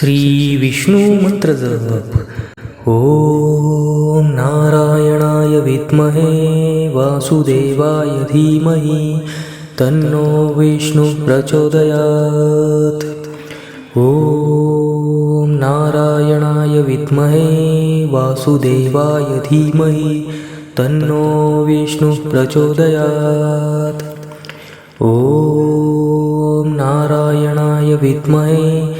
श्री विष्णू मंत्र जप ओम नारायणाय विद्महे वासुदेवाय धीमहि तन्नो विष्णु प्रचोदयात्। ओम नारायणाय विद्महे वासुदेवाय धीमहि तन्नो विष्णु प्रचोदयात्। ॐ नारायणाय विद्महे